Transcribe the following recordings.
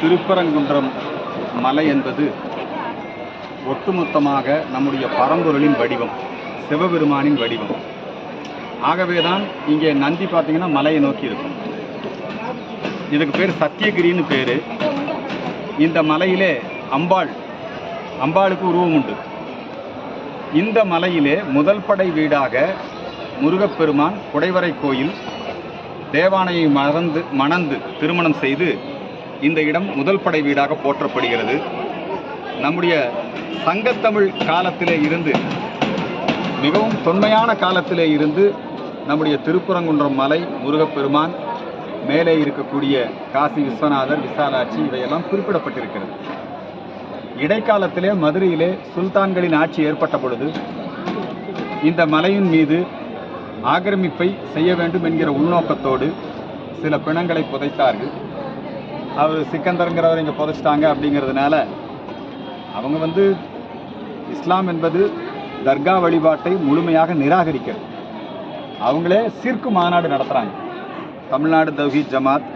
திருப்பரங்குன்றம் மலை என்பது ஒட்டுமொத்தமாக நம்முடைய பரம்பொருளின் வடிவம் சிவபெருமானின் வடிவம். ஆகவேதான் இங்கே நந்தி பார்த்தீங்கன்னா மலையை நோக்கி இருக்கும். இதுக்கு பேர் சத்தியகிரின்னு பேர். இந்த மலையிலே அம்பாள் அம்பாளுக்கு உருவம் உண்டு. இந்த மலையிலே முதல் படை வீடாக முருகப்பெருமான் குடைவரை கோயில் தேவானையை மறந்து மணந்து திருமணம் செய்து இந்த இடம் முதல் படை வீடாக போற்றப்படுகிறது. நம்முடைய சங்கத்தமிழ் காலத்திலே இருந்து மிகவும் தொன்மையான காலத்திலே இருந்து நம்முடைய திருப்புறங்குன்றம் மலை முருகப்பெருமான் மேலே இருக்கக்கூடிய காசி விஸ்வநாதர் விசாலாட்சி இவையெல்லாம் குறிப்பிடப்பட்டிருக்கிறது. இடைக்காலத்திலே மதுரையிலே சுல்தான்களின் ஆட்சி ஏற்பட்ட பொழுது இந்த மலையின் மீது ஆக்கிரமிப்பை செய்ய வேண்டும் என்கிற உள்நோக்கத்தோடு சில பிணங்களை புதைத்தார்கள். அவர் சிக்கந்தருங்கிறவர் இங்கே புதைச்சிட்டாங்க அப்படிங்கிறதுனால அவங்க வந்து இஸ்லாம் என்பது தர்கா வழிபாட்டை முழுமையாக நிராகரிக்கிறது. அவங்களே சிற்கு மாநாடு நடத்துகிறாங்க தமிழ்நாடு தௌஹீத் ஜமாத்.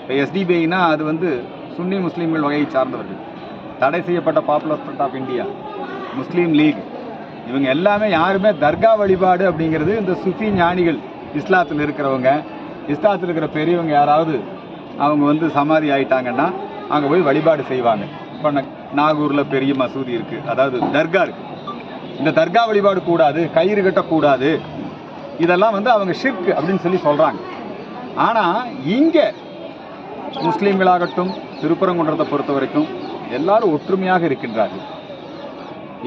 இப்போ எஸ்டிபிஐனா அது வந்து சுன்னி முஸ்லீம்கள் வகையை சார்ந்தவர்கள். தடை செய்யப்பட்ட பாப்புலர் ஃப்ரண்ட் ஆஃப் இந்தியா முஸ்லீம் லீக். இவங்க எல்லாமே யாருமே தர்கா வழிபாடு அப்படிங்கிறது இந்த சுஃபி ஞானிகள் இஸ்லாத்தில் இருக்கிறவங்க இஸ்லாத்தில் இருக்கிற பெரியவங்க யாராவது அவங்க வந்து சமாதி ஆயிட்டாங்கன்னா அங்கே போய் வழிபாடு செய்வாங்க. இப்போ நாகூரில் பெரிய மசூதி இருக்குது அதாவது தர்கா இருக்குது இந்த தர்கா வழிபாடு கூடாது கயிறு கட்டக்கூடாது. இதெல்லாம் வந்து அவங்க ஷிர்க் அப்படின்னு சொல்லி சொல்கிறாங்க ஆனால் இங்கே முஸ்லீம்களாகட்டும் திருப்பரங்குன்றத்தை பொறுத்த வரைக்கும் எல்லாரும் ஒற்றுமையாக இருக்கின்றார்கள்.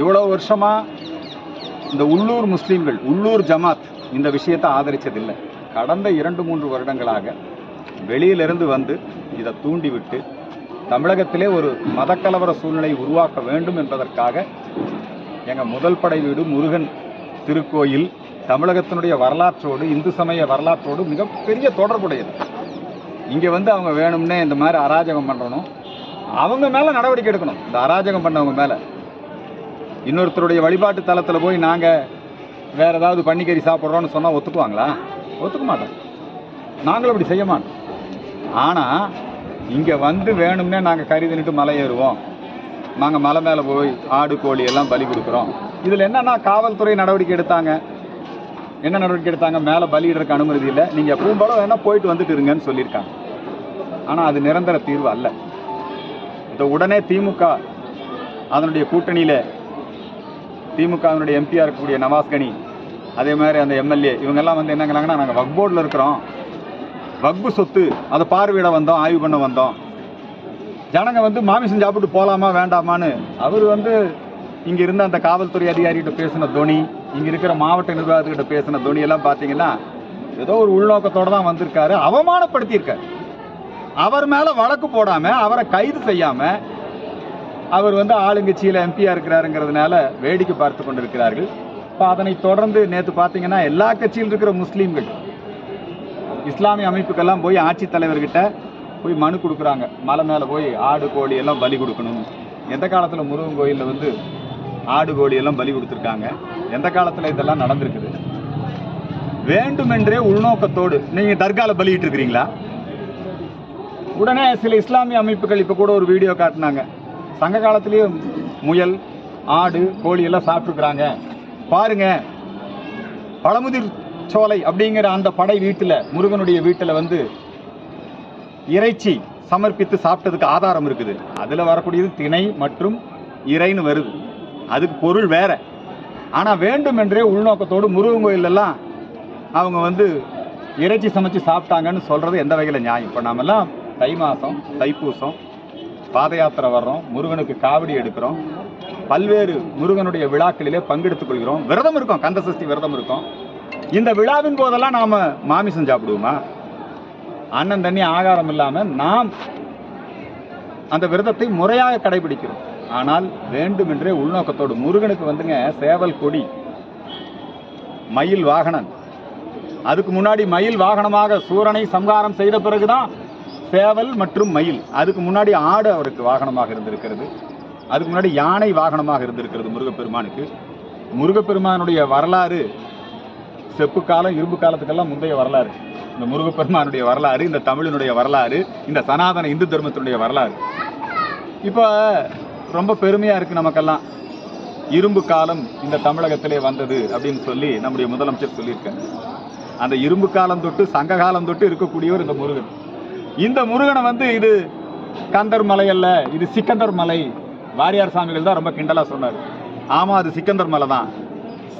இவ்வளோ வருஷமாக இந்த உள்ளூர் முஸ்லீம்கள் உள்ளூர் ஜமாத் இந்த விஷயத்தை ஆதரித்ததில்லை கடந்த இரண்டு மூன்று வருடங்களாக வெளியிலிருந்து வந்து இதை தூண்டிவிட்டு தமிழகத்திலே ஒரு மதக்கலவர சூழ்நிலை உருவாக்க வேண்டும் என்பதற்காக எங்கள் முதல் படை வீடு முருகன் திருக்கோயில் தமிழகத்தினுடைய வரலாற்றோடு இந்து சமய வரலாற்றோடு மிகப்பெரிய தொடர்புடையது. இங்கே வந்து அவங்க வேணும்னே இந்த மாதிரி அராஜகம் பண்ணுறணும் அவங்க மேலே நடவடிக்கை எடுக்கணும். இந்த அராஜகம் பண்ணவங்க மேலே. இன்னொருத்தருடைய வழிபாட்டு தலத்தில் போய் நாங்கள் வேறு ஏதாவது பன்னிக்கறி சாப்பிட்றோன்னு சொன்னால் ஒத்துக்குவாங்களா? ஒத்துக்க மாட்டோம். நாங்களும் அப்படி செய்ய மாட்டோம். ஆனால் இங்கே வந்து வேணும்னே நாங்கள் கறி தின்னுட்டு மலை ஏறுவோம். நாங்கள் மலை மேலே போய் ஆடு கோழி எல்லாம் பலி கொடுக்குறோம். இதில் என்னன்னா காவல்துறை நடவடிக்கை எடுத்தாங்க. என்ன நடவடிக்கை எடுத்தாங்க? மேலே பலியிடறதுக்கு அனுமதி இல்லை. நீங்கள் எப்பவும் போல வேணால் போயிட்டு வந்துட்டு இருங்கன்னு சொல்லியிருக்காங்க. ஆனால் அது நிரந்தர தீர்வு அல்ல. இந்த உடனே திமுக அதனுடைய கூட்டணியில் திமுகவினுடைய எம்பியாக இருக்கக்கூடிய நவாஸ் கனி அதே மாதிரி அந்த எம்எல்ஏ இவங்கெல்லாம் வந்து என்னங்கிறாங்கன்னா நாங்கள் வக்போர்டில் இருக்கிறோம். வக்பு சொத்து அதை பார்வையிட வந்தோம் ஆய்வு பண்ண வந்தோம். ஜனங்க வந்து மாமிசம் சாப்பிட்டு போகலாமா வேண்டாமான்னு அவர் வந்து இங்கே இருந்த அந்த காவல்துறை அதிகாரிகிட்ட பேசின துணி இங்கே இருக்கிற மாவட்ட நிர்வாகத்துக்கிட்ட பேசின துணி எல்லாம் பார்த்தீங்கன்னா ஏதோ ஒரு உள்நோக்கத்தோடு தான் வந்திருக்காரு. அவமானப்படுத்தியிருக்காரு. அவர் மேலே வழக்கு போடாமல் அவரை கைது செய்யாமல் அவர் வந்து ஆளுங்கட்சியில் எம்பியாக இருக்கிறாருங்கிறதுனால வேடிக்கை பார்த்து கொண்டிருக்கிறார்கள். இப்போ அதனை தொடர்ந்து நேற்று பார்த்தீங்கன்னா எல்லா கட்சியில் இருக்கிற முஸ்லீம்கள் இஸ்லாமிய அமைப்புக்கெல்லாம் போய் ஆட்சித் தலைவர்கிட்ட போய் மனு கொடுக்குறாங்க. மலை மேலே போய் ஆடு கோழி எல்லாம் பலி கொடுக்கணும் எந்த காலத்தில் முருகன் கோயிலில் வந்து ஆடு கோழி எல்லாம் பலி கொடுத்துருக்காங்க? எந்த காலத்தில் இதெல்லாம் நடந்திருக்குது? வேண்டுமென்றே உள்நோக்கத்தோடு நீங்கள் தர்காவில் பலியிட்டு இருக்கிறீங்களா? உடனே சில இஸ்லாமிய அமைப்புகள் இப்போ கூட ஒரு வீடியோ காட்டினாங்க. சங்க காலத்திலேயே முயல் ஆடு கோழி எல்லாம் சாப்பிட்டுருக்குறாங்க. பாருங்க. பழமுதிர் சோலை அப்படிங்கிற அந்த படை வீட்டில் முருகனுடைய வீட்டில் வந்து இறைச்சி சமர்ப்பித்து சாப்பிட்டதுக்கு ஆதாரம் இருக்குது. அதில் வரக்கூடியது திணை மற்றும் இறைன்னு வருது. அதுக்கு பொருள் வேற. ஆனால் வேண்டுமென்றே உள்நோக்கத்தோடு முருகன் கோயிலெல்லாம் அவங்க வந்து இறைச்சி சமைச்சு சாப்பிட்டாங்கன்னு சொல்கிறது எந்த வகையில் நியாயம்? இப்போ நாமெல்லாம் தை மாதம் தைப்பூசம் பாத யாத்திரை வர்றோம் முருகனுக்கு காவடி எடுக்கிறோம் பல்வேறு முருகனுடைய விழாக்களிலே பங்கெடுத்துக் கொள்கிறோம். விரதம் இருக்கும் கந்த சஷ்டி விரதம் இருக்கும். இந்த விழாவின் போதெல்லாம் நாம் மாமிசம் சாப்பிடுவோமா? அண்ணன் தண்ணி ஆகாரம் இல்லாமல் நாம் அந்த விரதத்தை முறையாக கடைபிடிக்கிறோம். ஆனால் வேண்டுமென்றே உள்நோக்கத்தோடு முருகனுக்கு வந்துங்க சேவல் கொடி மயில் வாகனன். அதுக்கு முன்னாடி மயில் வாகனமாக சூரனை சம்ஹாரம் செய்த பிறகுதான் சேவல் மற்றும் மயில். அதுக்கு முன்னாடி ஆடு அவருக்கு வாகனமாக இருந்திருக்கிறது. அதுக்கு முன்னாடி யானை வாகனமாக இருந்திருக்கிறது முருகப்பெருமானுக்கு. முருகப்பெருமானுடைய வரலாறு செப்பு காலம் இரும்பு காலத்துக்கெல்லாம் முந்தைய வரலாறு. இந்த முருகப்பெருமானுடைய வரலாறு இந்த தமிழினுடைய வரலாறு இந்த சனாதன இந்து தர்மத்தினுடைய வரலாறு. இப்போ ரொம்ப பெருமையாக இருக்குது நமக்கெல்லாம். இரும்பு காலம் இந்த தமிழகத்திலே வந்தது அப்படின்னு சொல்லி நம்முடைய முதலமைச்சர் சொல்லியிருக்காரு. அந்த இரும்பு காலம் தொட்டு சங்க காலம் தொட்டு இருக்கக்கூடியவர் இந்த முருகன். இந்த முருகனை வந்து இது கந்தர் மலை அல்ல இது சிக்கந்தர் மலை. வாரியார் சாமிகள் தான் ரொம்ப கிண்டலாக சொன்னார். ஆமாம் அது சிக்கந்தர் மலை தான்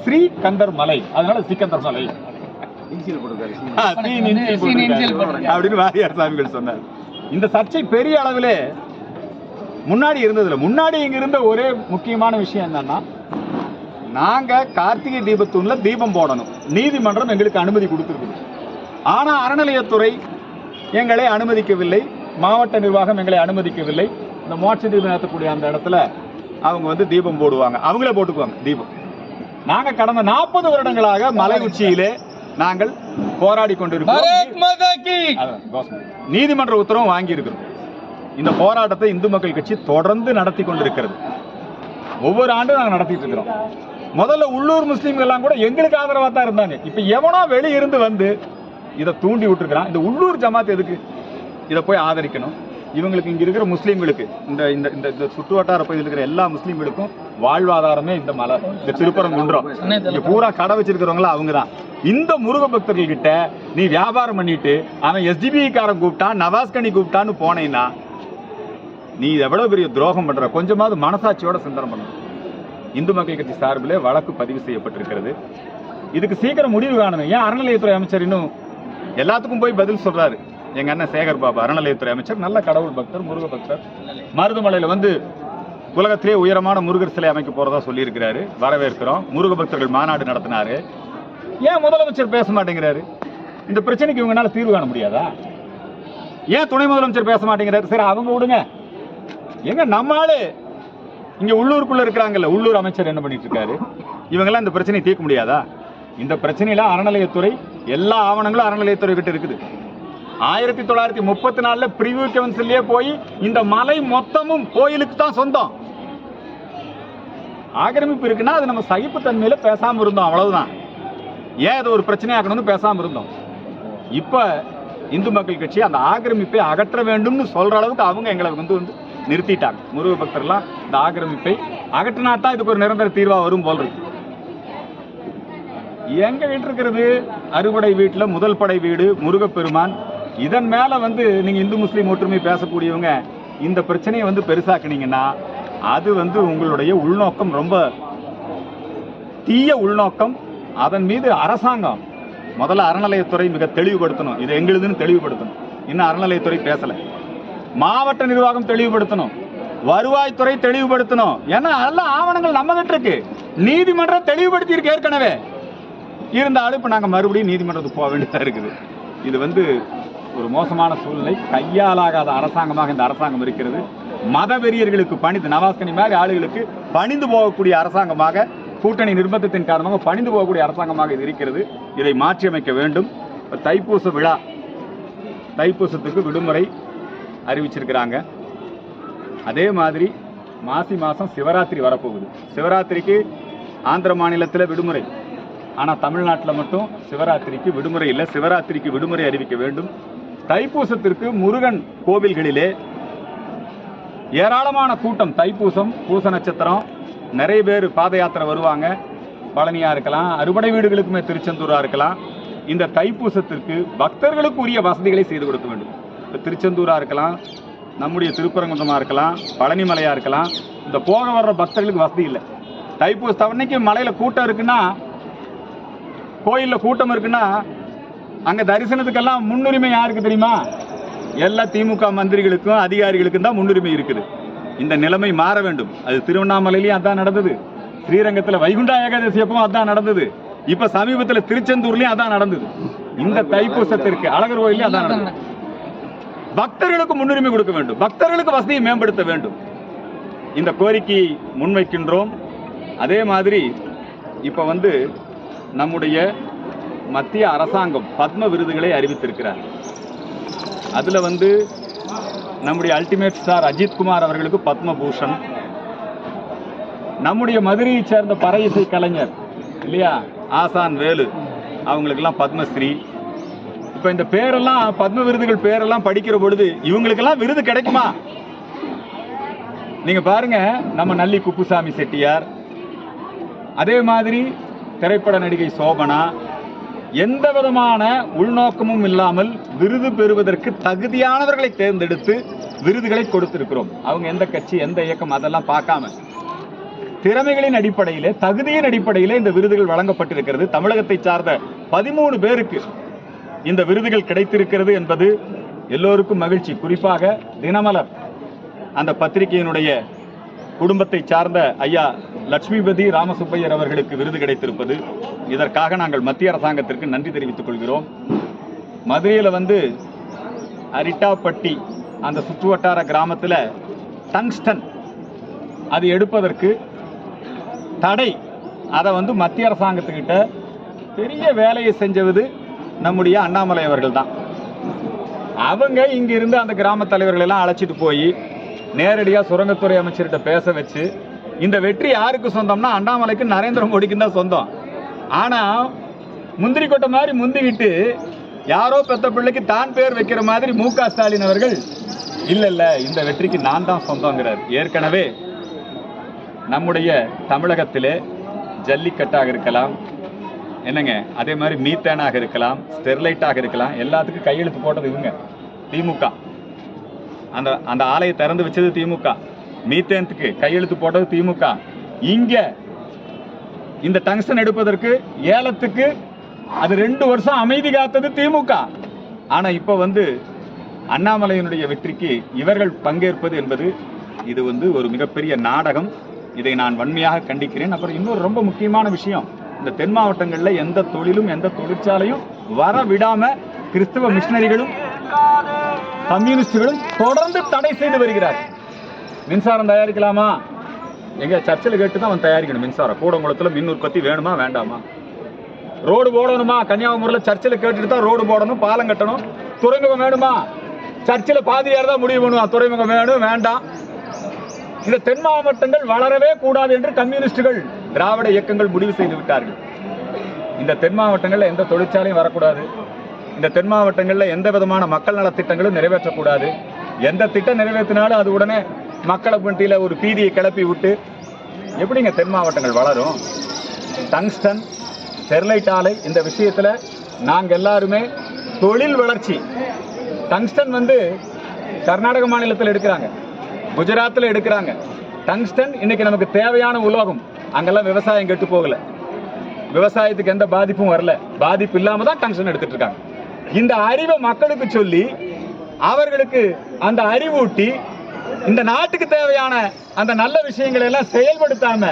ஸ்ரீ கந்தர் மலை அதனால சிக்கந்தர் மலை. அப்படின்னு வாரியார் சாமிகள் சொன்னார். இந்த சர்ச்சை பெரிய அளவிலே முன்னாடி இருந்ததுல முன்னாடி இங்க இருந்த ஒரே முக்கியமான விஷயம் என்னன்னா நாங்க கார்த்திகை தீபத்தூண்ல தீபம் போடணும். நீதிமன்றம் எங்களுக்கு அனுமதி கொடுத்துருக்குது. ஆனா அறநிலையத்துறை எங்களை அனுமதிக்கவில்லை. மாவட்ட நிர்வாகம் எங்களை அனுமதிக்கவில்லை. இந்த மோட்ச தீபம் ஏற்றக்கூடிய அந்த இடத்துல அவங்க வந்து தீபம் போடுவாங்க. அவங்களே போட்டுக்குவாங்க தீபம். நாங்க கடந்த நாற்பது வருடங்களாக மலை உச்சியிலே நாங்கள் போராடி கொண்டிருக்கிறோம். நீதிமன்ற உத்தரவும் வாங்கி இருக்கிறோம் இந்த போராட்டத்தை இந்து மக்கள் கட்சி தொடர்ந்து நடத்தி கொண்டிருக்கிறது. ஒவ்வொரு ஆண்டும் நாங்கள் நடத்திட்டு இருக்கிறோம். முதல்ல உள்ளூர் முஸ்லீம்கள் எல்லாம் கூட எங்களுக்கு ஆதரவா தான் இருந்தாங்க. இப்ப எவனோ வெளியிருந்து வந்து இதை தூண்டி விட்டுருக்கிறான். இந்த உள்ளூர் ஜமாத் எதுக்கு? இதை போய் ஆதரிக்கணும். இவங்களுக்கு இங்க இருக்கிற முஸ்லீம்களுக்கு இந்த இந்த இந்த இந்த சுற்று வட்டார பகுதியில் இருக்கிற எல்லா முஸ்லீம்களுக்கும் வாழ்வாதாரமே இந்த மலை இந்த திருப்பரங்குன்றம். இங்க பூரா கடை வச்சிருக்கிறவங்களா அவங்க தான் இந்த முருக பக்தர்கள் கிட்ட நீ வியாபாரம் பண்ணிட்டு அவன் எஸ்டிபிஐக்காரன் கூப்பிட்டான் நவாஸ்கனி கூப்பிட்டான்னு போனேன்னா நீ எவ்வளோ பெரிய துரோகம் பண்ற? கொஞ்சமாவது மனசாட்சியோட சிந்தனை பண்ணணும் இந்து மக்கள் கட்சி சார்பிலே வழக்கு பதிவு செய்யப்பட்டிருக்கிறது. இதுக்கு சீக்கிரம் முடிவு காணணும். ஏன் அறநிலையத்துறை அமைச்சர் இன்னும் எல்லாத்துக்கும் போய் பதில் சொல்றாரு. எங்க அண்ணன் சேகர் பாபா அறநிலையத்துறை அமைச்சர் நல்ல கடவுள் பக்தர் முருக பக்தர். மருதுமலையில வந்து உலகத்திலே உயரமான முருகர் சிலை அமைக்க போறதா சொல்லியிருக்கிறாரு. வரவேற்கிறோம். முருக பக்தர்கள் மாநாடு நடத்தினாரு. ஏன் முதலமைச்சர் பேச மாட்டேங்கிறாரு? இந்த பிரச்சனைக்கு இவங்கனால தீர்வு காண முடியாதா? ஏன் துணை முதலமைச்சர் பேச மாட்டேங்கிறாரு? சரி அவங்க விடுங்க. எங்க நம்ம இங்க உள்ளூருக்குள்ள இருக்கிறாங்கல்ல உள்ளூர் அமைச்சர் என்ன பண்ணிட்டு இருக்காரு இவங்கெல்லாம் இந்த பிரச்சனையை தீர்க்க முடியாதா? இந்த பிரச்சனையில அறநிலையத்துறை எல்லா ஆவணங்களும் அறநிலையத்துறை கிட்ட இருக்குது. ஆயிரத்தி தொள்ளாயிரத்தி முப்பத்தி நாலுல பிரிவு கவுன்சிலே போய் இந்த மலை மொத்தமும் கோயிலுக்கு தான் சொந்தம். ஆக்கிரமிப்பு இருக்குன்னா அது நம்ம சகிப்புத்தன்மையில பேசாம இருந்தோம் அவ்வளவுதான். ஏன் அது ஒரு பிரச்சனையாக்கணும்னு பேசாம இருந்தோம். இப்ப இந்து மக்கள் கட்சி அந்த ஆக்கிரமிப்பை அகற்ற வேண்டும்னு சொல்ற அளவுக்கு அவங்க எங்களை வந்து வந்து நிறுத்திட்டாங்க. முருக பக்தர்லாம் இந்த ஆக்கிரமிப்பை அகற்றினா தான் இதுக்கு ஒரு நிரந்தர தீர்வா வரும் போல் இருக்கு. எங்க வீட்டு இருக்கிறது? அறுபடை வீட்டுல முதல் படை வீடு முருகப்பெருமான் இதன் மேல வந்து நீங்க இந்து முஸ்லீம் ஒற்றுமை பேசக்கூடியவங்க இந்த பிரச்சனையை வந்து பெருசாக்குனீங்கன்னா அது வந்து உங்களுடைய உள்நோக்கம் ரொம்ப தீய உள்நோக்கம். அதன் மீது அரசாங்கம் முதல்ல அறநிலையத்துறை மிக தெளிவுபடுத்தணும். இது எங்களுதுன்னு தெளிவுபடுத்தணும். இன்னும் அறநிலையத்துறை பேசல. மாவட்ட நிர்வாகம் தெளிவுபடுத்தணும். வருவாய்த்துறை தெளிவுபடுத்தணும். ஏன்னா எல்லா ஆவணங்கள் நம்ம கிட்ட இருக்கு. நீதிமன்றம் தெளிவுபடுத்தி இருக்கு ஏற்கனவே. இருந்தாலும் இப்ப நாங்க மறுபடியும் நீதிமன்றத்துக்கு போக வேண்டியதா இருக்குது. இது வந்து ஒரு மோசமான சூழ்நிலை. கையாலாகாத அரசாங்கமாக இந்த அரசாங்கம் இருக்கிறது. மத வெறியர்களுக்கு பணிந்து நவாஸ்கனி மாதிரி ஆளுகளுக்கு பணிந்து போகக்கூடிய அரசாங்கமாக கூட்டணி நிர்பந்தத்தின் காரணமாக பணிந்து போகக்கூடிய அரசாங்கமாக இது இருக்கிறது. இதை மாற்றியமைக்க வேண்டும். தைப்பூச விழா தைப்பூசத்துக்கு விடுமுறை அறிவிச்சிருக்கிறாங்க. அதே மாதிரி மாசி மாதம் சிவராத்திரி வரப்போகுது. சிவராத்திரிக்கு ஆந்திர மாநிலத்தில் விடுமுறை. ஆனால் தமிழ்நாட்டில் மட்டும் சிவராத்திரிக்கு விடுமுறை இல்லை. சிவராத்திரிக்கு விடுமுறை அறிவிக்க வேண்டும். தைப்பூசத்திற்கு முருகன் கோவில்களிலே ஏராளமான கூட்டம். தைப்பூசம் பூச நட்சத்திரம் நிறைய பேர் பாத யாத்திரை வருவாங்க. பழனியாக இருக்கலாம் அறுபடை வீடுகளுக்குமே திருச்செந்தூராக இருக்கலாம். இந்த தைப்பூசத்திற்கு பக்தர்களுக்கு உரிய வசதிகளை செய்து கொடுக்க வேண்டும். இப்போ திருச்செந்தூராக இருக்கலாம் நம்முடைய திருப்பரங்குன்றமாக இருக்கலாம் பழனிமலையா இருக்கலாம். இந்த போக வர்ற பக்தர்களுக்கு வசதி இல்லை. தைப்பூச அன்னைக்கு மலையில கூட்டம் இருக்குன்னா கோயிலில் கூட்டம் இருக்குன்னா அங்க தரிசனத்துக்கெல்லாம் முன்னுரிமை யாருக்கு தெரியுமா? எல்லா திமுக மந்திரிகளுக்கும் அதிகாரிகளுக்கும் தான் முன்னுரிமை இருக்குது. இந்த நிலைமை மாற வேண்டும். அது திருவண்ணாமலையிலையும் அதான் நடந்தது. ஸ்ரீரங்கத்துல வைகுண்டா ஏகாதசி அப்பவும் அதான் நடந்தது. இப்ப சமீபத்துல திருச்செந்தூர்லயும் அதான் நடந்தது. இந்த தைப்பூசத்திற்கு அழகர் கோயிலையும் அதான் நடந்தது. பக்தர்களுக்கு முன்னுரிமை கொடுக்க வேண்டும். பக்தர்களுக்கு வசதியை மேம்படுத்த வேண்டும். இந்த கோரிக்கையை முன்வைக்கின்றோம். அதே மாதிரி இப்ப வந்து நம்முடைய மத்திய அரசாங்கம் பத்ம விருதுகளை அறிவித்திருக்கிறார். அதுல வந்து நம்முடைய அல்டிமேட் ஸ்டார் அஜித் குமார் அவர்களுக்கு பத்மபூஷன். நம்முடைய மதுரையை சேர்ந்த பறை இசை கலைஞர் இல்லையா? ஆசான் வேலு. அவங்களுக்கெல்லாம் பத்மஸ்ரீ. இப்ப இந்த பேரெல்லாம் பத்ம விருதுகள் பேரெல்லாம் படிக்கிற பொழுது இவங்களுக்கெல்லாம் விருது கிடைக்குமா? நீங்க பாருங்க நம்ம நல்லி குப்புசாமி செட்டியார் அதே மாதிரி திரைப்பட நடிகை சோபனா எந்த விதமான உள்நோக்கமும் இல்லாமல் விருது பெறுவதற்கு தகுதியானவர்களை தேர்ந்தெடுத்து விருதுகளை கொடுத்திருக்கிறோம். அவங்க எந்த கட்சி எந்த இயக்கம் அதெல்லாம் பார்க்காம. திறமைகளின் அடிப்படையிலே தகுதியின் அடிப்படையிலே இந்த விருதுகள் வழங்கப்பட்டிருக்கிறது. தமிழகத்தை சார்ந்த பதிமூணு பேருக்கு இந்த விருதுகள் கிடைத்திருக்கிறது என்பது எல்லோருக்கும் மகிழ்ச்சி. குறிப்பாக தினமலர் அந்த பத்திரிகையினுடைய குடும்பத்தை சார்ந்த ஐயா லட்சுமிபதி ராமசுப்பையர் அவர்களுக்கு விருது கிடைத்திருப்பது. இதற்காக நாங்கள் மத்திய அரசாங்கத்திற்கு நன்றி தெரிவித்துக் கொள்கிறோம். மதுரையில் வந்து அரிட்டாப்பட்டி அந்த சுற்றுவட்டார கிராமத்தில் டங்ஸ்டன் அது எடுப்பதற்கு தடை. அதை வந்து மத்திய அரசாங்கத்துக்கிட்ட பெரிய வேலையை செஞ்சது நம்முடைய அண்ணாமலை அவர்கள் தான். அவங்க இங்கிருந்து அந்த கிராம தலைவர்களெல்லாம் அழைச்சிட்டு போய் நேரடியாக சுரங்கத்துறை அமைச்சர்கிட்ட பேச வச்சு இந்த வெற்றி யாருக்கு சொந்தம்னா அண்ணாமலைக்கு நரேந்திர மோடிக்கு தான் சொந்தம். ஆனால் முந்திரி கொட்டை மாதிரி முந்திக்கிட்டு யாரோ பெத்த பிள்ளைக்கு தான் பேர் வைக்கிற மாதிரி மு க ஸ்டாலின் அவர்கள் இல்லை இல்லை இந்த வெற்றிக்கு நான் தான் சொந்தங்கிறார் ஏற்கனவே நம்முடைய தமிழகத்திலே ஜல்லிக்கட்டாக இருக்கலாம் என்னங்க அதே மாதிரி மீத்தேனாக இருக்கலாம் ஸ்டெர்லைட்டாக இருக்கலாம் எல்லாத்துக்கும் கையெழுத்து போட்டது இவங்க திமுக. அந்த அந்த ஆலையை திறந்து வச்சது திமுக. மீத்தேன்த்துக்கு கையெழுத்து போட்டது திமுக. இங்க இந்த டங்ஸ்டன் எடுப்பதற்கு ஏலத்துக்கு அது ரெண்டு வருஷம் அமைதி காத்தது திமுக. ஆனா இப்ப வந்து அண்ணாமலையினுடைய வெற்றிக்கு இவர்கள் பங்கேற்பது என்பது இது வந்து ஒரு மிகப்பெரிய நாடகம். இதை நான் வன்மையாக கண்டிக்கிறேன். அப்புறம் இன்னொரு ரொம்ப முக்கியமான விஷயம். இந்த தென் மாவட்டங்களில் எந்த தொழிலும் எந்த தொழிற்சாலையும் வர விடாம கிறிஸ்தவ மிஷினரிகளும் கம்யூனிஸ்டுகளும் தொடர்ந்து தடை செய்து வருகிறார். மின்சாரம் தயாரிக்கலாமா? எங்க சர்ச்சில் கேட்டு தான் அவன் தயாரிக்கணும் மின்சாரம். கூடங்குளத்தில் மின் உற்பத்தி வேணுமா வேண்டாமா? ரோடு போடணுமா? கன்னியாகுமரியில் சர்ச்சில் கேட்டுட்டு தான் ரோடு போடணும் பாலம் கட்டணும். துறைமுகம் வேணுமா? சர்ச்சில் பாதியார் தான் முடிவு பண்ணுவான். துறைமுகம் வேணும் வேண்டாம். இந்த தென் மாவட்டங்கள் வளரவே கூடாது என்று கம்யூனிஸ்டுகள் திராவிட இயக்கங்கள் முடிவு செய்து விட்டார்கள். இந்த தென் மாவட்டங்களில் எந்த தொழிற்சாலையும் வரக்கூடாது. இந்த தென் மாவட்டங்களில் எந்த விதமான மக்கள் நலத் திட்டங்களும் நிறைவேற்றக்கூடாது. எந்த திட்டம் நிறைவேற்றினாலும் அது உடனே மக்களை பண்டியில் ஒரு பீதியை கிளப்பி விட்டு எப்படிங்க தென் மாவட்டங்கள் வளரும்? டங்ஸ்டன் ஸ்டெர்லைட் ஆலை இந்த விஷயத்தில் நாங்கள் எல்லாருமே தொழில் வளர்ச்சி. டங்ஸ்டன் வந்து கர்நாடக மாநிலத்தில் எடுக்கிறாங்க. குஜராத்தில் எடுக்கிறாங்க. டங்ஸ்டன் இன்னைக்கு நமக்கு தேவையான உலோகம். அங்கெல்லாம் விவசாயம் கெட்டு போகலை. விவசாயத்துக்கு எந்த பாதிப்பும் வரல. பாதிப்பு இல்லாமல் தான் டங்ஸ்டன் எடுத்துகிட்டு இருக்காங்க. இந்த அறிவை மக்களுக்கு சொல்லி அவர்களுக்கு அந்த அறிவூட்டி இந்த நாட்டுக்கு தேவையான அந்த நல்ல விஷயங்களை எல்லாம் செயல்படுத்தாம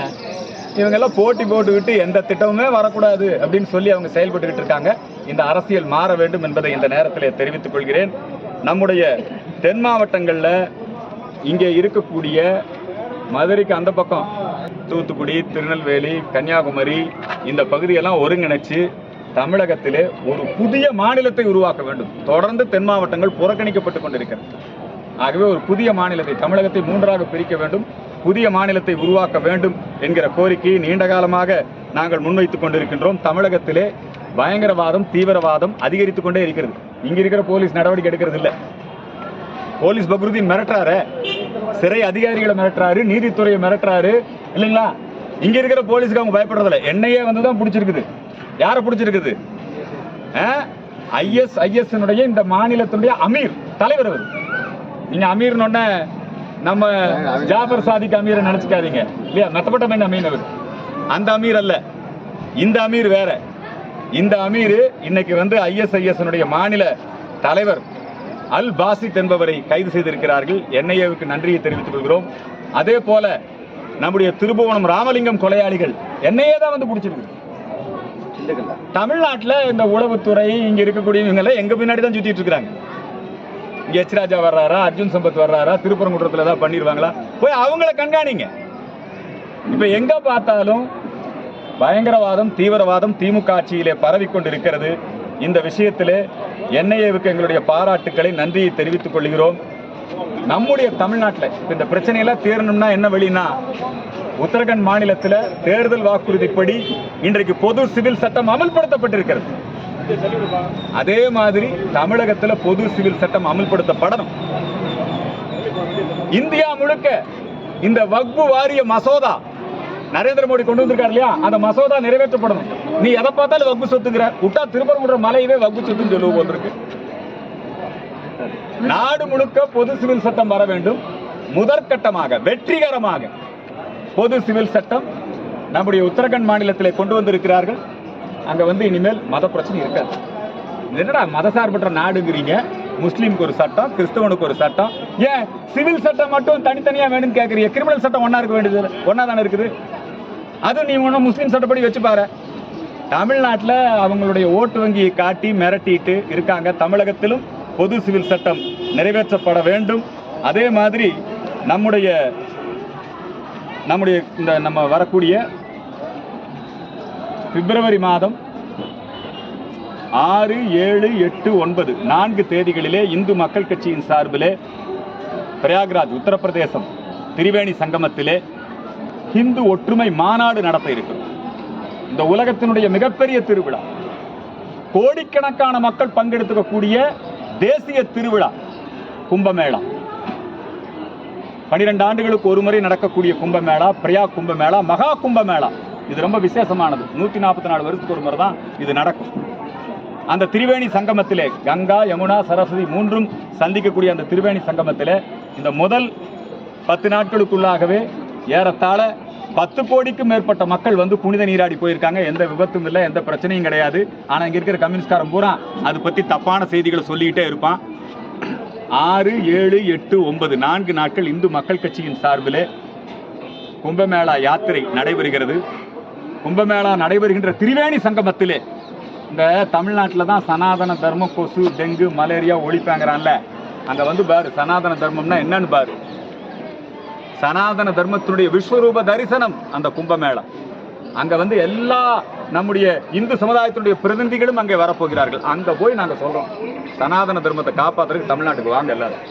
இவங்கெல்லாம் போட்டி போட்டுக்கிட்டு எந்த திட்டமுமே வரக்கூடாது அப்படின்னு சொல்லி அவங்க செயல்பட்டுக்கிட்டு இருக்காங்க. இந்த அரசியல் மாற வேண்டும் என்பதை இந்த நேரத்தில் தெரிவித்துக் கொள்கிறேன். நம்முடைய தென் மாவட்டங்களில் இங்கே இருக்கக்கூடிய மதுரைக்கு அந்த பக்கம் தூத்துக்குடி திருநெல்வேலி கன்னியாகுமரி இந்த பகுதியெல்லாம் ஒருங்கிணைச்சு தமிழகத்திலே ஒரு புதிய மாநிலத்தை உருவாக்க வேண்டும். தொடர்ந்து தென் மாவட்டங்கள் புறக்கணிக்கப்பட்டு கொண்டிருக்கிறது ஆகவே ஒரு புதிய மாநிலத்தை தமிழகத்தை மூன்றாக பிரிக்க வேண்டும் புதிய மாநிலத்தை உருவாக்க வேண்டும் என்கிற கோரிக்கையை நீண்ட காலமாக நாங்கள் முன்வைத்துக் கொண்டிருக்கின்றோம். தமிழகத்திலே பயங்கரவாதம் தீவிரவாதம் அதிகரித்துக் கொண்டே இருக்கிறது. இங்க இருக்கிற போலீஸ் நடவடிக்கை எடுக்கிறது இல்லை போலீஸ் பக்ருதீன் மிரட்டுறாரு. சிறை அதிகாரிகளை மிரட்டுறாரு நீதித்துறையை மிரட்டுறாரு. இல்லைங்களா? இங்க இருக்கிற போலீஸ்க்கு அவங்க பயப்படுறதில்ல. என்னையே வந்து தான் பிடிச்சிருக்குது. யாரை பிடிச்சிருக்குது? ஐஎஸ் ஐஎஸ் இந்த மாநிலத்தினுடைய அமீர் தலைவர் அவர். நீங்க அமீர்னு நம்ம ஜாபர் சாதிக் அமீரை நினைச்சுக்காதீங்க. இல்லையா? மெத்தப்பட்ட அமீர் அவர். அந்த அமீர் அல்ல. இந்த அமீர் வேற. இந்த அமீர் இன்னைக்கு வந்து ஐஎஸ்ஐஎஸ் மாநில தலைவர் அல் பாசித் என்பவரை கைது செய்திருக்கிறார்கள். என்ஐஏவுக்கு நன்றியை தெரிவித்துக் கொள்கிறோம். அதே போல நம்முடைய திருபுவனம் ராமலிங்கம் கொலையாளிகள் என்ஐஏ தான் வந்து பிடிச்சிருக்கு தமிழ்நாட்டுல இந்த உளவுத்துறை இங்க இருக்கக்கூடியவங்க எல்லாம் எங்க பின்னாடி தான் சுத்திட்டு இருக்காங்க இங்கே எச் ராஜா வர்றாரா அர்ஜுன் சம்பத் வர்றாரா திருப்பரங்குன்றத்தில் ஏதாவது பண்ணிடுவாங்களா போய் அவங்கள கண்காணிங்க. இப்ப எங்க பார்த்தாலும் பயங்கரவாதம் தீவிரவாதம் திமுக ஆட்சியிலே பரவிக்கொண்டிருக்கிறது இந்த விஷயத்திலே என்ஐஏவுக்கு எங்களுடைய பாராட்டுக்களை நன்றியை தெரிவித்துக் கொள்கிறோம். நம்முடைய தமிழ்நாட்டில் இந்த பிரச்சனையெல்லாம் தீரணும்னா என்ன வழின்னா உத்தரகண்ட் மாநிலத்தில் தேர்தல் வாக்குறுதிப்படி இன்றைக்கு பொது சிவில் சட்டம் அமல்படுத்தப்பட்டிருக்கிறது. அதே மாதிரி தமிழகத்துல பொது சிவில் சட்டம் அமல்படுத்தப்படணும். இந்தியா முழுக்க இந்த வக்பு வாரிய மசோதா நரேந்திர மோடி கொண்டு வந்திருக்காரு இல்லையா? அந்த மசோதா நிறைவேற்றப்படணும். நீ எதை பார்த்தாலும் வக்பு சொத்துங்கிற. விட்டா திருப்பரங்குன்ற மலையவே வக்பு சொத்துன்னு சொல்லுவோம் இருக்கு. நாடு முழுக்க பொது சிவில் சட்டம் வர வேண்டும். முதற்கட்டமாக வெற்றிகரமாக. பொது சிவில் சட்டம் நம்முடைய உத்தரகண்ட் மாநிலத்தில் கொண்டு வந்திருக்கிறார்கள். அங்கே வந்து இனிமேல் மத பிரச்சனை இருக்காது. என்னடா மதசார்பற்ற நாடுங்கிறீங்க? முஸ்லீமுக்கு ஒரு சட்டம் கிறிஸ்தவனுக்கு ஒரு சட்டம். ஏன்? சிவில் சட்டம் மட்டும் தனித்தனியாக வேணும்னு கேட்குறீங்க கிரிமினல் சட்டம் ஒன்றா இருக்க வேண்டியது ஒன்றா தானே இருக்குது? அது நீ ஒன்றும் முஸ்லீம் சட்டப்படி வச்சு பாரு. தமிழ்நாட்டில் அவங்களுடைய ஓட்டு வங்கியை காட்டி மிரட்டிட்டு இருக்காங்க. தமிழகத்திலும் பொது சிவில் சட்டம் நிறைவேற்றப்பட வேண்டும். அதே மாதிரி நம்முடைய நம்முடைய இந்த நம்ம வரக்கூடிய பிப்ரவரி மாதம் ஆறு ஏழு எட்டு ஒன்பது நான்கு தேதிகளிலே இந்து மக்கள் கட்சியின் சார்பிலே பிரயாக்ராஜ் உத்தரப்பிரதேசம் திரிவேணி சங்கமத்திலே ஹிந்து ஒற்றுமை மாநாடு நடத்த இருக்கிறோம். இந்த உலகத்தினுடைய மிகப்பெரிய திருவிழா. கோடிக்கணக்கான மக்கள் பங்கெடுத்துக்கக்கூடிய தேசிய திருவிழா கும்பமேளா. பனிரெண்டு ஆண்டுகளுக்கு ஒரு முறை நடக்கக்கூடிய கும்பமேளா பிரியா கும்பமேளா மகா கும்பமேளா. இது ரொம்ப விசேஷமானது. நூற்றி நாற்பத்தி நாலு வருஷத்துக்கு ஒரு முறை தான் இது நடக்கும். அந்த திரிவேணி சங்கமத்திலே கங்கா யமுனா சரஸ்வதி மூன்றும் சந்திக்கக்கூடிய அந்த திரிவேணி சங்கமத்தில் இந்த முதல் பத்து நாட்களுக்குள்ளாகவே ஏறத்தாழ பத்து கோடிக்கும் மேற்பட்ட மக்கள் வந்து புனித நீராடி போயிருக்காங்க. எந்த விபத்தும் இல்லை எந்த பிரச்சனையும் கிடையாது. ஆனால் இங்கே இருக்கிற கம்யூனிஸ்ட்காரன் பூரா அது பற்றி தப்பான செய்திகளை சொல்லிக்கிட்டே இருப்பான். ஆறு ஏழு எட்டு ஒன்பது நான்கு நாட்கள் இந்து மக்கள் கட்சியின் சார்பிலே கும்பமேளா யாத்திரை நடைபெறுகிறது. கும்பமேளா நடைபெறுகின்ற திரிவேணி சங்கமத்திலே இந்த தமிழ்நாட்டில் தான் சனாதன தர்மம் கொசு டெங்கு மலேரியா ஒழிப்பாங்கிறான்ல. அங்கே வந்து பாரு சனாதன தர்மம்னா என்னன்னு பாரு. சனாதன தர்மத்தினுடைய விஸ்வரூப தரிசனம் அந்த கும்பமேளா. அங்கே வந்து எல்லா நம்முடைய இந்து சமுதாயத்தினுடைய பிரதிநிதிகளும் அங்கே வரப்போகிறார்கள். அங்கே போய் நாங்கள் சொல்கிறோம் சனாதன தர்மத்தை காப்பாத்துறதுக்கு தமிழ்நாட்டுக்கு வாங்க எல்லாரும்.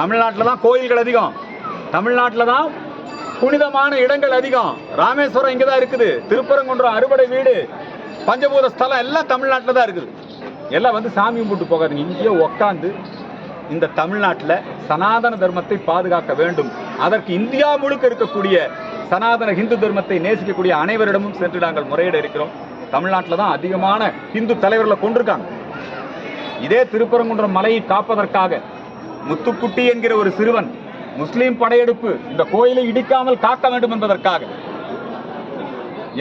தமிழ்நாட்டில் தான் கோயில்கள் அதிகம். தமிழ்நாட்டில் தான் புனிதமான இடங்கள் அதிகம். ராமேஸ்வரம் இங்கே தான் இருக்குது. திருப்பரங்குன்றம் அறுபடை வீடு. பஞ்சபூத ஸ்தலம் எல்லாம் தமிழ்நாட்டில் தான் இருக்குது. எல்லாம் வந்து சாமி கும்பிட்டு போகாதீங்க. இங்கேயே உக்காந்து இந்த தமிழ்நாட்டில் சனாதன தர்மத்தை பாதுகாக்க வேண்டும். அதற்கு இந்தியா முழுக்க இருக்கக்கூடிய சனாதன ஹிந்து தர்மத்தை நேசிக்கக்கூடிய அனைவரிடமும் சென்று நாங்கள் முறையிட இருக்கிறோம். தமிழ்நாட்டில் தான் அதிகமான இந்து தலைவர்களை கொண்டிருக்காங்க. இதே திருப்பரங்குன்றம் மலையை காப்பதற்காக முத்துக்குட்டி என்கிற ஒரு சிறுவன் முஸ்லீம் படையெடுப்பு இந்த கோயிலை இடிக்காமல் காக்க வேண்டும் என்பதற்காக.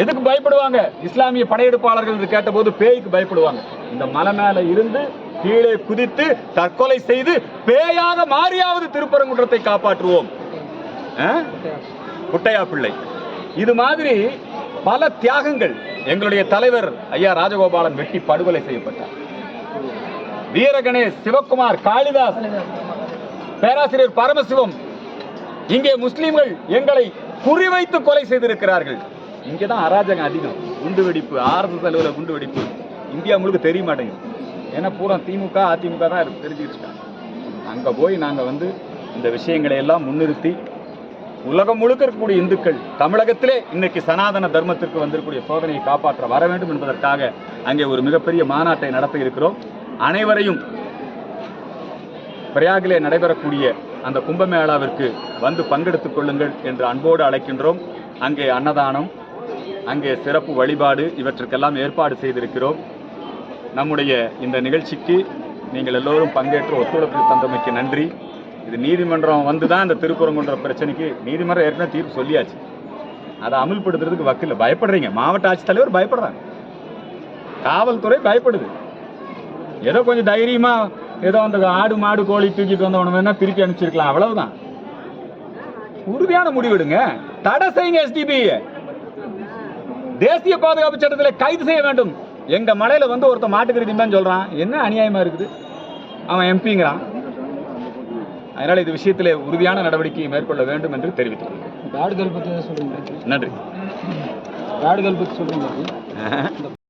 எதுக்கு பயப்படுவாங்க? இஸ்லாமிய படையெடுப்பாளர்கள் என்று கேட்டபோது பேய்க்கு பயப்படுவாங்க. இந்த மலை மேல இருந்து கீழே குதித்து தற்கொலை செய்து பேயாக மாறியாவது திருப்பரங்குன்றத்தை காப்பாற்றுவோம். முட்டையா குட்டையா பிள்ளை. இது மாதிரி பல தியாகங்கள் எங்களுடைய தலைவர் ஐயா ராஜகோபாலன் வெட்டி படுகொலை செய்யப்பட்டார். வீரகணேஷ் சிவகுமார் காளிதாஸ் பேராசிரியர் பரமசிவம் இங்கே முஸ்லிம்கள் எங்களை குறிவைத்து கொலை செய்திருக்கிறார்கள். இங்கே தான் அராஜகம் அதிகம். குண்டு வெடிப்பு ஆர்எஸ்எஸ் அலுவலக குண்டு வெடிப்பு இந்தியா முழுக்க தெரிய மாட்டேங்குது. ஏன்னா பூரா திமுக அதிமுக தான் தெரிஞ்சுக்கிட்டு இருக்காங்க. அங்கே போய் நாங்கள் வந்து இந்த விஷயங்களை எல்லாம் முன்னிறுத்தி உலகம் முழுக்க இருக்கக்கூடிய இந்துக்கள் தமிழகத்திலே இன்னைக்கு சனாதன தர்மத்திற்கு வந்திருக்கக்கூடிய சோதனையை காப்பாற்ற வர வேண்டும் என்பதற்காக அங்கே ஒரு மிகப்பெரிய மாநாட்டை நடத்த இருக்கிறோம். அனைவரையும் பிரயாகிலே நடைபெறக்கூடிய அந்த கும்பமேளாவிற்கு வந்து பங்கெடுத்துக் கொள்ளுங்கள் என்று அன்போடு அழைக்கின்றோம். அங்கே அன்னதானம் அங்கே சிறப்பு வழிபாடு இவற்றுக்கெல்லாம் ஏற்பாடு செய்திருக்கிறோம். நம்முடைய இந்த நிகழ்ச்சிக்கு நீங்கள் எல்லோரும் பங்கேற்று ஒத்துழைப்பு தந்தமைக்கு நன்றி. இது நீதிமன்றம் வந்து தான் இந்த திருப்பரங்குன்ற பிரச்சனைக்கு நீதிமன்றம் ஏற்கனவே தீர்ப்பு சொல்லியாச்சு. அதை அமல்படுத்துறதுக்கு வக்கில்ல பயப்படுறீங்க. மாவட்ட ஆட்சித்தலைவர் பயப்படுறாங்க. காவல்துறை பயப்படுது. ஏதோ கொஞ்சம் தைரியமாக ஏதோ அந்த ஆடு மாடு கோழி தூக்கிட்டு வந்தவன வேணா திருப்பி அனுப்பிச்சிருக்கலாம். அவ்வளவுதான். உறுதியான முடிவெடுங்க. தடை செய்யுங்க எஸ்டிபி தேசிய பாதுகாப்பு சட்டத்தில் கைது செய்ய வேண்டும். எங்க மலையில வந்து ஒருத்தன் மாட்டுக்கறி சொல்றான். என்ன அநியாயமா இருக்குது? அவன் எம்பிங்கிறான் அதனால இது விஷயத்தில் உறுதியான நடவடிக்கையை மேற்கொள்ள வேண்டும் என்று தெரிவித்துக் நன்றி.